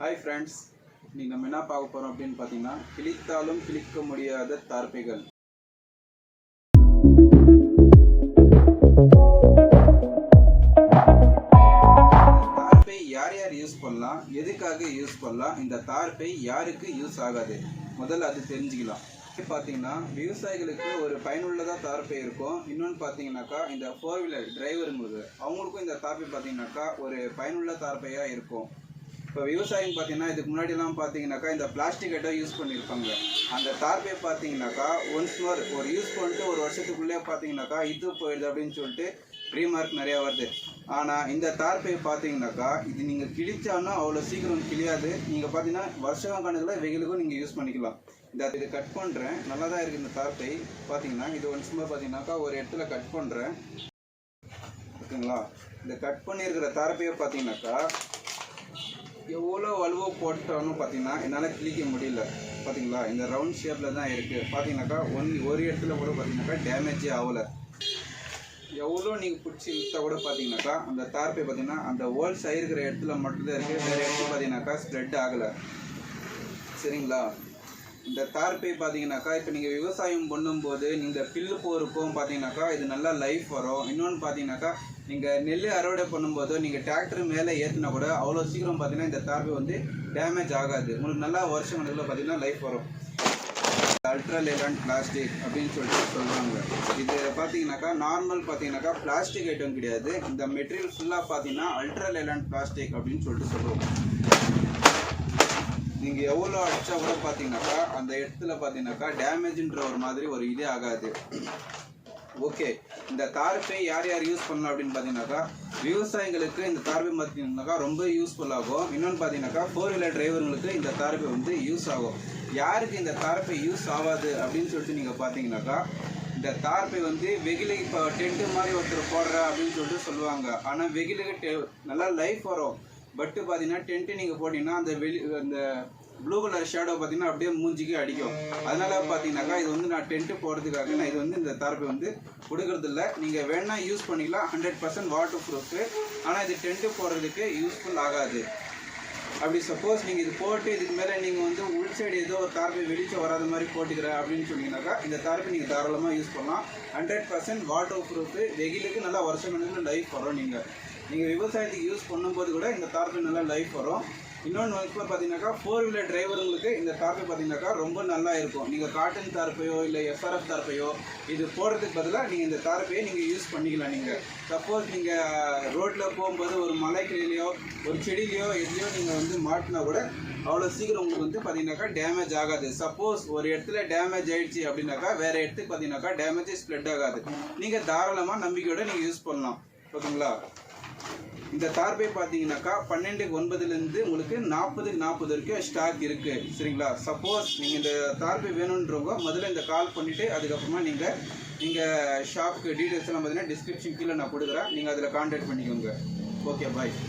Hi friends இன்னைக்கு நம்ம என்ன பார்க்க போகிறோம் அப்படின்னு பார்த்தீங்கன்னா கிழித்தாலும் கிழிக்க முடியாத தார்ப்பைகள். தார்ப்பை யார் யார் யூஸ் பண்ணலாம்? எதுக்காக யூஸ் பண்ணலாம்? இந்த தார்ப்பை யாருக்கு யூஸ் ஆகாது? முதல்ல அது தெரிஞ்சுக்கலாம். பார்த்தீங்கன்னா விவசாயிகளுக்கு ஒரு பயனுள்ளதாக தார்ப்பை இருக்கும். இன்னொன்று பார்த்தீங்கன்னாக்கா இந்த ஃபோர் வீலர் டிரைவருங்களுக்கு அவங்களுக்கும் இந்த தார்ப்பை பார்த்தீங்கன்னாக்கா ஒரு பயனுள்ள தார்ப்பையாக இருக்கும். இப்போ விவசாயம் பார்த்தீங்கன்னா இதுக்கு முன்னாடிலாம் பார்த்தீங்கன்னாக்கா இந்த பிளாஸ்டிக் ஐட்டம் யூஸ் பண்ணியிருப்பாங்க அந்த தார்பே பார்த்தீங்கன்னாக்கா ஒன்ஸ் மோர் ஒரு யூஸ் பண்ணிட்டு ஒரு வருஷத்துக்குள்ளே பார்த்தீங்கன்னாக்கா இது போயிடுது அப்படின்னு சொல்லிட்டு ரீமார்க் நிறையா வருது. ஆனால் இந்த தார்பை பார்த்தீங்கன்னாக்கா இது நீங்கள் கிழிச்சாலும் அவ்வளோ சீக்கிரம் கிழியாது. நீங்கள் பார்த்தீங்கன்னா வருஷம் கணக்கில் வெயிலுக்கும் நீங்கள் யூஸ் பண்ணிக்கலாம். இந்த இது கட் பண்ணுறேன் நல்லா தான் இருக்குது இந்த தார்பை. பார்த்தீங்கன்னா இது ஒன்ஸ் மோர் பார்த்தீங்கன்னாக்கா ஒரு இடத்துல கட் பண்ணுறேன் ஓகேங்களா? இந்த கட் பண்ணியிருக்கிற தார்பையை பார்த்தீங்கன்னாக்கா எவ்வளோ வலுவோ போட்டாலும் பார்த்தீங்கன்னா என்னால் கிழிக்க முடியல. பார்த்தீங்களா இந்த ரவுண்ட் ஷேப்பில் தான் இருக்குது பார்த்தீங்கன்னாக்கா ஒன் ஒரு இடத்துல கூட பார்த்தீங்கன்னாக்கா டேமேஜே ஆகலை. எவ்வளோ நீங்கள் பிடிச்சி இழுத்தா கூட பார்த்தீங்கன்னாக்கா அந்த தார்ப்பை பார்த்தீங்கன்னா அந்த ஹோல்ஸ் ஆகிருக்கிற இடத்துல மட்டும்தான் இருக்குது வேறு இடத்துல பார்த்தீங்கன்னாக்கா ஸ்ப்ரெட் ஆகலை. சரிங்களா? இந்த தார்ப்பை பார்த்தீங்கன்னாக்கா இப்போ நீங்கள் விவசாயம் பண்ணும்போது நீங்கள் பில்லு போருக்கும் பார்த்தீங்கன்னாக்கா இது நல்லா லைஃப் வரும். இன்னொன்று பார்த்தீங்கன்னாக்கா நீங்கள் நெல் அறுவடை பண்ணும்போது நீங்கள் டிராக்டர் மேலே ஏற்றினா கூட அவ்வளோ சீக்கிரம் பார்த்தீங்கன்னா இந்த தார்ப்பை வந்து டேமேஜ் ஆகாது. உங்களுக்கு நல்லா வருஷம் கணக்கில் பார்த்தீங்கன்னா லைஃப் வரும். அல்ட்ரா லேலண்ட் பிளாஸ்டிக் அப்படின்னு சொல்லிட்டு சொல்லுவாங்க இது பார்த்தீங்கன்னாக்கா நார்மல் பார்த்தீங்கன்னாக்கா பிளாஸ்டிக் ஐட்டம் கிடையாது. இந்த மெட்டீரியல் ஃபுல்லாக பார்த்தீங்கன்னா அல்ட்ரா லேலண்ட் பிளாஸ்டிக் அப்படின்னு சொல்லிட்டு சொல்லுவோம். நீங்கள் எவ்வளோ அடிச்சா கூட பார்த்தீங்கன்னாக்கா அந்த இடத்துல பார்த்தீங்கன்னாக்கா டேமேஜ்ன்ற ஒரு மாதிரி ஒரு இதே ஆகாது. ஓகே இந்த தார்ப்பை யார் யார் யூஸ் பண்ணலாம் அப்படின்னு பார்த்தீங்கன்னாக்கா விவசாயிகளுக்கு இந்த தார்பை பார்த்தீங்கன்னாக்கா ரொம்ப யூஸ்ஃபுல் ஆகும். இன்னொன்று பார்த்தீங்கன்னாக்கா ஃபோர் வீலர் டிரைவருங்களுக்கு இந்த தார்பை வந்து யூஸ் ஆகும். யாருக்கு இந்த தார்பை யூஸ் ஆகாது அப்படின்னு சொல்லிட்டு நீங்கள் பார்த்தீங்கன்னாக்கா இந்த தார்ப்பை வந்து வெயிலுக்கு இப்போ டென்ட்டு மாதிரி ஒருத்தர் போடுற அப்படின்னு சொல்லிட்டு சொல்லுவாங்க. ஆனால் வெகிலுக்கு டெ- நல்லா லைஃப் வரும். பட்டு பார்த்தீங்கன்னா டென்ட்டு நீங்கள் போட்டிங்கன்னா அந்த வெளி அந்த ப்ளூ கலர் ஷேடோ பார்த்தீங்கன்னா அப்படியே மூஞ்சிக்கு அடிக்கும். அதனால பார்த்தீங்கன்னாக்கா இது வந்து நான் டென்ட்டு போடுறதுக்காக நான் இது வந்து இந்த தார்ப்பை வந்து கொடுக்கறது இல்லை நீங்கள் வேணால் யூஸ் பண்ணிக்கலாம். ஹண்ட்ரட் பர்சன்ட் வாட்டர் ப்ரூஃபு ஆனால் இது டென்ட்டு போடுறதுக்கு யூஸ்ஃபுல் ஆகாது. அப்படி சப்போஸ் நீங்கள் இது போட்டு இதுக்கு மேலே நீங்கள் வந்து உள் சைடு ஏதோ ஒரு தார்ப்பை வெளிச்சம் வராத மாதிரி போட்டுக்கிறேன் அப்படின்னு சொன்னீங்கன்னாக்கா இந்த தார்பை நீங்கள் தாராளமாக யூஸ் பண்ணலாம். ஹண்ட்ரட் பர்சன்ட் வாட்டர் ப்ரூஃபு வெயிலுக்கு நல்லா வருஷம் கணக்கில் லைஃப் வரும் நீங்கள் நீங்கள் விவசாயத்துக்கு யூஸ் பண்ணும்போது கூட இந்த தார்ப்பை நல்லா லைஃப் வரும். இன்னொன்று இப்போ பார்த்தீங்கன்னாக்கா ஃபோர் வீலர் டிரைவருங்களுக்கு இந்த தார்ப்பை பார்த்தீங்கன்னாக்கா ரொம்ப நல்லா இருக்கும். நீங்கள் காட்டன் தார்ப்பையோ இல்லை எஸ்ஆர்எஃப் தார்ப்பையோ இது போடுறதுக்கு பதிலாக நீங்கள் இந்த தார்ப்பையை நீங்கள் யூஸ் பண்ணிக்கலாம் நீங்கள் சப்போஸ் நீங்கள் ரோட்டில் போகும்போது ஒரு மலைக்கிளையிலையோ ஒரு செடியிலையோ எதுலையோ நீங்கள் வந்து மாட்டினா கூட அவ்வளோ சீக்கிரம் உங்களுக்கு வந்து பார்த்தீங்கன்னாக்கா டேமேஜ் ஆகாது. சப்போஸ் ஒரு இடத்துல டேமேஜ் ஆயிடுச்சு அப்படின்னாக்கா வேறு இடத்துக்கு பார்த்தீங்கன்னாக்கா டேமேஜ் ஸ்ப்ரெட் ஆகாது. நீங்கள் தாராளமாக நம்பிக்கையோடு நீங்கள் யூஸ் பண்ணலாம். ஓகேங்களா? இந்த தார்பை பார்த்தீங்கன்னாக்கா பன்னெண்டுக்கு ஒன்பதுலேருந்து உங்களுக்கு நாற்பதுக்கு நாற்பது வரைக்கும் ஸ்டாக் இருக்குது சரிங்களா? சப்போஸ் நீங்கள் இந்த தார்பை வேணுன்றவங்க முதல்ல இந்த கால் பண்ணிவிட்டு அதுக்கப்புறமா நீங்கள் நீங்கள் ஷாப்புக்கு டீட்டெயில்ஸ்லாம் பார்த்தீங்கன்னா டிஸ்கிரிப்ஷன் கீழே நான் கொடுக்குறேன். நீங்கள் அதில் கான்டாக்ட் பண்ணிக்கோங்க. Okay bye